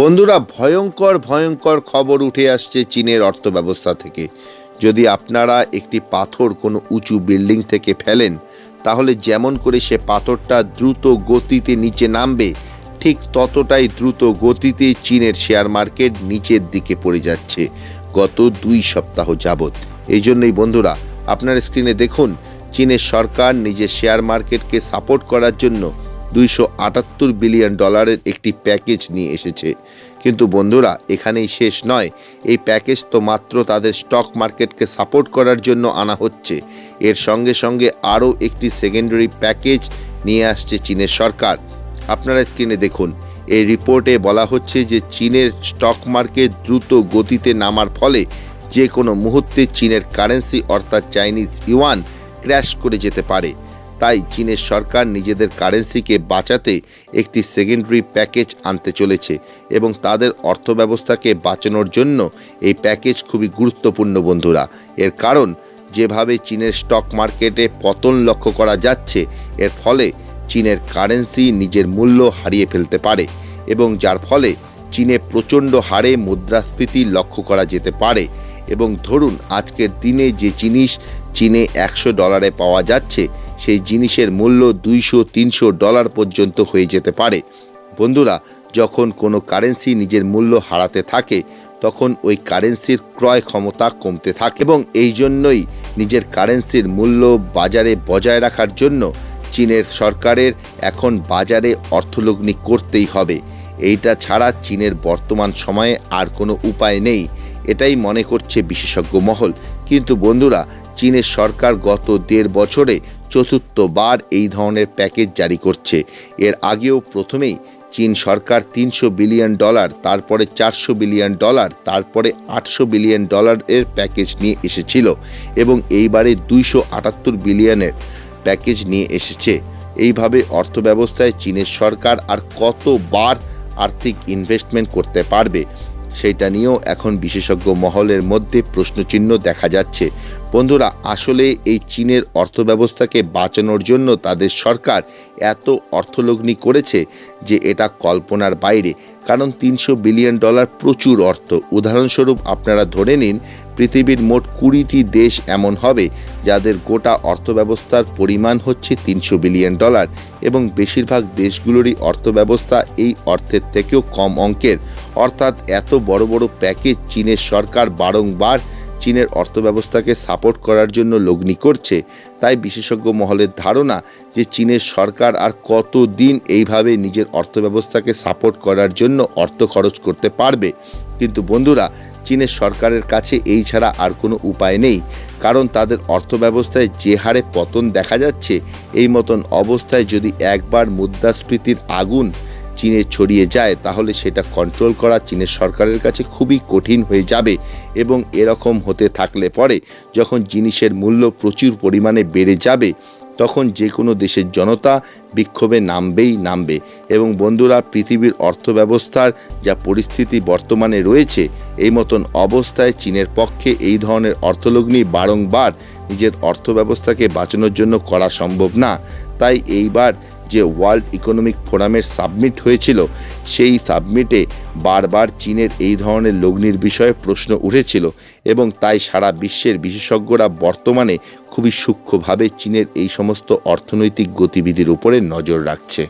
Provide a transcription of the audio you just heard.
বন্ধুরা, ভয়ঙ্কর ভয়ঙ্কর খবর উঠে আসছে চীনের অর্থব্যবস্থা থেকে। যদি আপনারা একটি পাথর কোনো উঁচু বিল্ডিং থেকে ফেলেন, তাহলে যেমন করে সে পাথরটা দ্রুত গতিতে নিচে নামবে, ঠিক ততটাই দ্রুত গতিতে চীনের শেয়ার মার্কেট নিচের দিকে পড়ে যাচ্ছে গত দুই সপ্তাহ যাবৎ। এই জন্যই বন্ধুরা, আপনার স্ক্রিনে দেখুন, চীনের সরকার নিজের শেয়ার মার্কেটকে সাপোর্ট করার জন্য দুইশো আটাত্তর বিলিয়ন ডলারের একটি প্যাকেজ নিয়ে এসেছে। কিন্তু বন্ধুরা, এখানেই শেষ নয়। এই প্যাকেজ তো মাত্র তাদের স্টক মার্কেটকে সাপোর্ট করার জন্য আনা হচ্ছে। এর সঙ্গে সঙ্গে আরও একটি সেকেন্ডারি প্যাকেজ নিয়ে আসছে চীনের সরকার। আপনারা স্ক্রিনে দেখুন, এই রিপোর্টে বলা হচ্ছে যে চীনের স্টক মার্কেট দ্রুত গতিতে নামার ফলে যে কোনো মুহূর্তে চীনের কারেন্সি অর্থাৎ চাইনিজ ইউয়ান ক্র্যাশ করে যেতে পারে। তাই চীনের সরকার নিজেদের কারেন্সিকে বাঁচাতে একটি সেকেন্ডারি প্যাকেজ আনতে চলেছে এবং তাদের অর্থব্যবস্থাকে বাঁচানোর জন্য এই প্যাকেজ খুবই গুরুত্বপূর্ণ বন্ধুরা। এর কারণ, যেভাবে চীনের স্টক মার্কেটে পতন লক্ষ্য করা যাচ্ছে, এর ফলে চীনের কারেন্সি নিজের মূল্য হারিয়ে ফেলতে পারে এবং যার ফলে চীনে প্রচণ্ড হারে মুদ্রাস্ফীতি লক্ষ্য করা যেতে পারে এবং ধরুন, আজকের দিনে যে জিনিস চীনে একশো ডলারে পাওয়া যাচ্ছে সেই জিনিসের মূল্য দুইশো, তিনশো ডলার পর্যন্ত হয়ে যেতে পারে। বন্ধুরা, যখন কোনো কারেন্সি নিজের মূল্য হারাতে থাকে, তখন ওই কারেন্সির ক্রয় ক্ষমতা কমতে থাকে এবং এই জন্যই নিজের কারেন্সির মূল্য বাজারে বজায় রাখার জন্য চীনের সরকারের এখন বাজারে অর্থলগ্নি করতেই হবে। এইটা ছাড়া চীনের বর্তমান সময়ে আর কোনো উপায় নেই। এটাই মনে করছে বিশেষজ্ঞ মহল। কিন্তু বন্ধুরা, চীনের সরকার গত দেড় বছরে চতুর্থবার এই ধরনের প্যাকেজ জারি করছে। এর আগেও প্রথমেই চীন সরকার তিনশো বিলিয়ন ডলার, তারপরে চারশো বিলিয়ন ডলার, তারপরে আটশো বিলিয়ন ডলারের প্যাকেজ নিয়ে এসেছিল এবং এইবারে দুইশো আটাত্তর বিলিয়নের প্যাকেজ নিয়ে এসেছে। এইভাবে অর্থব্যবস্থায় চীনের সরকার আর কতবার আর্থিক ইনভেস্টমেন্ট করতে পারবে সেইটা নিয়েও এখন বিশেষজ্ঞ মহলের মধ্যে প্রশ্নচিহ্ন দেখা যাচ্ছে। বন্ধুরা, আসলে এই চীনের অর্থব্যবস্থাকে বাঁচানোর জন্য তাদের সরকার এত অর্থলগ্নি করেছে যে এটা কল্পনার বাইরে। কারণ তিনশো বিলিয়ন ডলার প্রচুর অর্থ। উদাহরণস্বরূপ আপনারা ধরে নিন পৃথিবীর মোট কুড়িটি দেশ এমন হবে যাদের গোটা অর্থব্যবস্থার পরিমাণ হচ্ছে তিনশো বিলিয়ন ডলার এবং বেশিরভাগ দেশগুলোরই অর্থব্যবস্থা এই অর্থের থেকেও কম অঙ্কের। অর্থাৎ এত বড় বড় প্যাকেজ চীনের সরকার বারংবার চীনের অর্থব্যবস্থাকে সাপোর্ট করার জন্য লগ্নি করছে। তাই বিশেষজ্ঞ মহলের ধারণা যে চীনের সরকার আর কত দিন এইভাবে নিজের অর্থব্যবস্থাকে সাপোর্ট করার জন্য অর্থ খরচ করতে পারবে। কিন্তু বন্ধুরা চীনের সরকারের কাছে এই ছাড়া আর কোনো উপায় নেই। কারণ তাদের অর্থব্যবস্থায় যে হারে পতন দেখা যাচ্ছে, এই মতন অবস্থায় যদি একবার মুদ্রাস্ফীতির আগুন চীনে ছড়িয়ে যায়, তাহলে সেটা কন্ট্রোল করা চীনের সরকারের কাছে খুবই কঠিন হয়ে যাবে এবং এরকম হতে থাকলে পরে যখন জিনিসের মূল্য প্রচুর পরিমাণে বেড়ে যাবে তখন যে কোনো দেশের জনতা বিক্ষোভে নামবেই নামবে এবং বন্ধুরা, পৃথিবীর অর্থব্যবস্থার যা পরিস্থিতি বর্তমানে রয়েছে, এই মতন অবস্থায় চীনের পক্ষে এই ধরনের অর্থলগ্নি বারংবার নিজের অর্থব্যবস্থাকে বাঁচানোর জন্য করা সম্ভব না। তাই এইবার যে ওয়ার্ল্ড ইকোনমিক ফোরামের সাবমিট হয়েছিল, সেই সাবমিটে বারবার চীনের এই ধরনের লগ্নির বিষয়ে প্রশ্ন উঠেছিল এবং তাই সারা বিশ্বের বিশেষজ্ঞরা বর্তমানে খুবই সূক্ষ্মভাবে চীনের এই সমস্ত অর্থনৈতিক গতিবিধির উপরে নজর রাখছে।